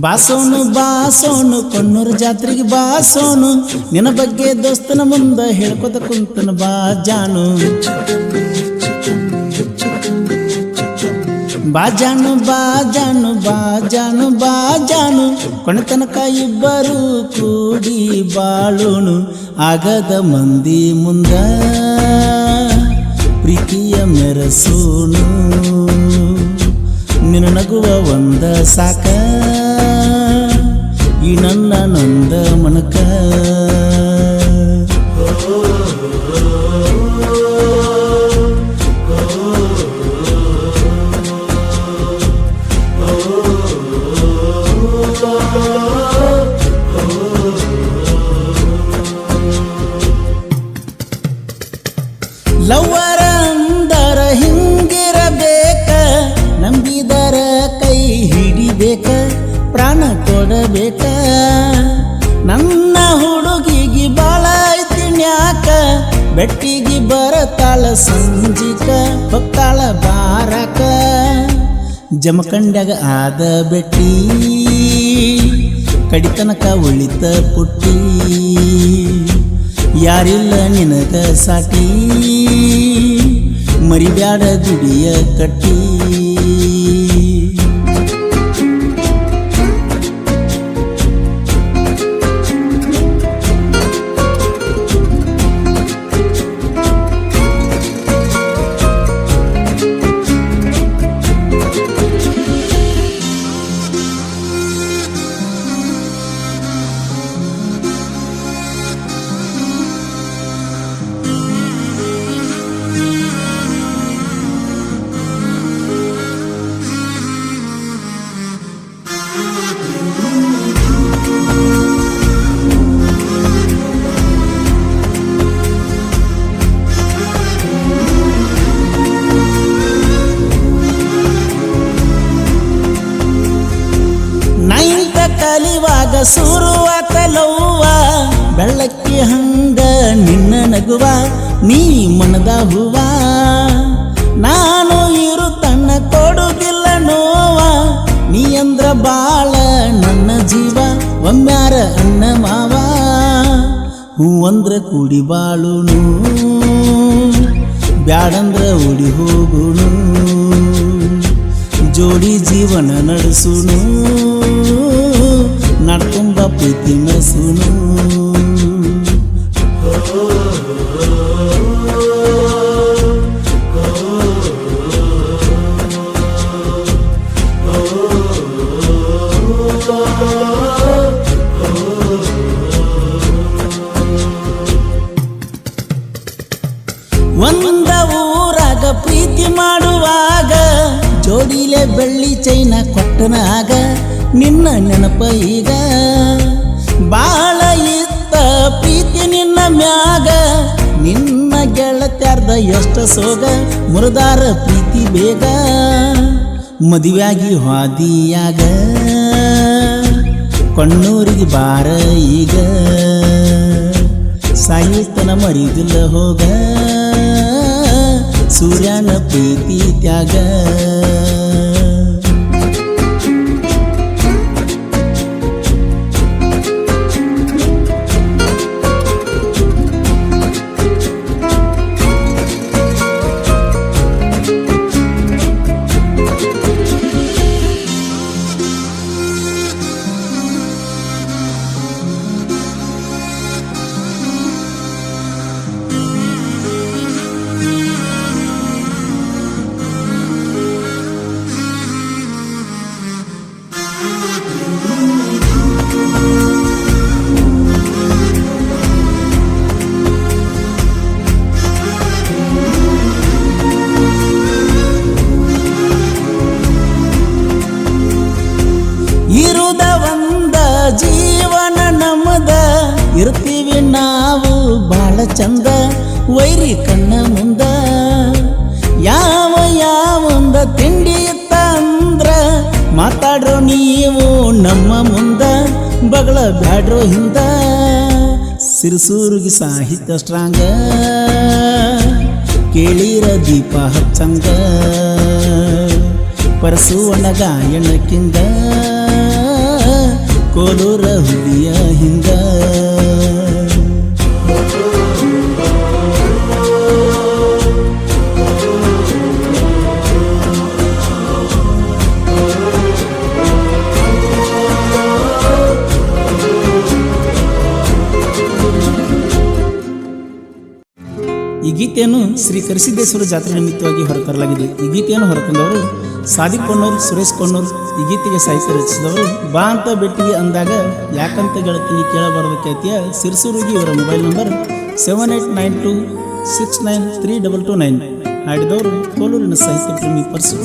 ಬಾಸೋನು ಬಾಸೋನು ಕೊಣ್ಣೂರು ಜಾತ್ರೆಗೆ ಬಾಸೋನು. ನಿನ್ನ ಬಗ್ಗೆ ದೋಸ್ತನ ಮುಂದೆ ಹೇಳ್ಕೊತ ಕುಂತನ ಬಾ ಜಾನು. ಬಾಜಾನು ಬಾಜಾನು ಬಾಜಾನು ಬಾಜಾನು ಕೊನೆತನಕ ಇಬ್ಬರು ಕೂಡಿ ಬಾಳೋನು. ಆಗದ ಮಂದಿ ಮುಂದ ಪ್ರೀತಿಯ ಮೆರಸೋನು. ನಿನ್ನ ನಗುವ ಒಂದ ಸಾಕ ಈ ನನ್ನ ನೊಂದ ಮನಕ ಕೊಡಬೇಕ ನನ್ನ ಹುಡುಗಿಗೆ ಬಾಳ ನ್ಯಾಕ ಬೆಟ್ಟಿಗೆ ಬರತಾಳ ಸಂಜಿಕ, ಹೊತ್ತಾಳ ಬಾರಕ? ಜಮಖಂಡ್ಯಾಗ ಆದ ಬೆಟ್ಟಿ, ಕಡಿತನಕ ಉಳಿತ ಪುಟ್ಟಿ. ಯಾರಿಲ್ಲ ನಿನಗ ಸಾಟಿ, ಮರಿಬ್ಯಾಡ ದುಡಿಯ ಕಟ್ಟಿ. ಕಲಿವಾಗ ಸುರುವ ತಲವ್ವ ಬೆಳ್ಳಕ್ಕಿ ಹಂಗ ನಿನ್ನ ನಗುವ, ನೀ ಮನದ ಹೂವ. ನಾನು ಇರು ತನ್ನ ಕೊಡುದಿಲ್ಲ ನೋವ, ನೀ ಅಂದ್ರ ಬಾಳ ನನ್ನ ಜೀವ ಒಮ್ಮ್ಯಾರ ಅನ್ನ ಮಾವ. ಹೂ ಅಂದ್ರ ಕೂಡಿ ಬಾಳುನು, ಬ್ಯಾಡಂದ್ರ ಉಡಿ ಹೋಗುನು, ಜೋಡಿ ಜೀವನ ನಡೆಸುನು. ಪ್ರೀತಿ ಮೆಸುನು ಒಂದ ಊರಾಗ ಪ್ರೀತಿ ಮಾಡುವಾಗ ಜೋಡಿಲೆ ಬೆಳ್ಳಿ ಚೈನ ಕೊಟ್ಟನಾಗ ನಿನ್ನ ನೆನಪ ಈಗ ಬಾಳ ಇತ್ತ ಪ್ರೀತಿ ನಿನ್ನ ಮ್ಯಾಗ. ನಿನ್ನ ಗೆಳತ್ಯಾರ್ದ ಎಷ್ಟ ಸೋಗ, ಮುರದಾರ ಪ್ರೀತಿ ಬೇಗ. ಮದುವೆಯಾಗಿ ಹಾದಿಯಾಗ, ಕಣ್ಣೂರಿಗೆ ಬಾರ ಈಗ. ಸಾಯಿತನ ಮರಿದಿಲ್ಲ ಹೋಗ, ಸೂರ್ಯನ ಪ್ರೀತಿ ತ್ಯಾಗ. ಇರ್ತೀವಿ ನಾವು ಬಾಳ ಚಂದ, ವೈರಿ ಕಣ್ಣ ಮುಂದ. ಯಾವ ಯಾವಂದ ತಿಂಡಿ ತಂದ್ರ ಮಾತಾಡ್ರು ನೀವು ನಮ್ಮ ಮುಂದ, ಬಗಳ ಬ್ಯಾಡ್ರೋ ಹಿಂದ. ಸಿರಿಸೂರಿಗೆ ಸಾಹಿತ್ಯ ಸ್ಟ್ರಾಂಗ ಕೇಳಿರ ದೀಪ ಹಚ್ಚಂಗ. ಪರಸುವಣ ಗಾಯಣಕ್ಕಿಂದ ಕೋಲೂರ ಹುಲಿಯ ಹಿಂದ. ಗೀತೆಯನ್ನು ಶ್ರೀ ಕರಿಸಿದ್ದೇಶ್ವರ ಜಾತ್ರೆ ನಿಮಿತ್ತವಾಗಿ ಹೊರತರಲಾಗಿದೆ. ಈ ಗೀತೆಯನ್ನು ಹೊರತಂದವರು ಸಾದಿಕ್ ಕೊಣ್ಣೂರು, ಸುರೇಶ್ ಕೊಣ್ಣೂರು, ಈ ಗೀತೆಗೆ ಸಾಹಿತ್ಯ ರಚಿಸಿದವರು ಬಾ ಅಂತ ಬೆಟ್ಟಿಗೆ ಅಂದಾಗ ಯಾಕಂತ ಗೆಳತೀನಿ ಕೇಳಬಾರದು ಖ್ಯಾತಿಯ ಸಿರ್ಸೂರುಗಿ ಇವರ mobile number seven eight nine two six nine three double two nine. ಹಾಡಿದವರು ಕೋಲೂರಿನ ಸಾಹಿತ್ಯ ಪ್ರೇಮಿ ಪರ್ಸು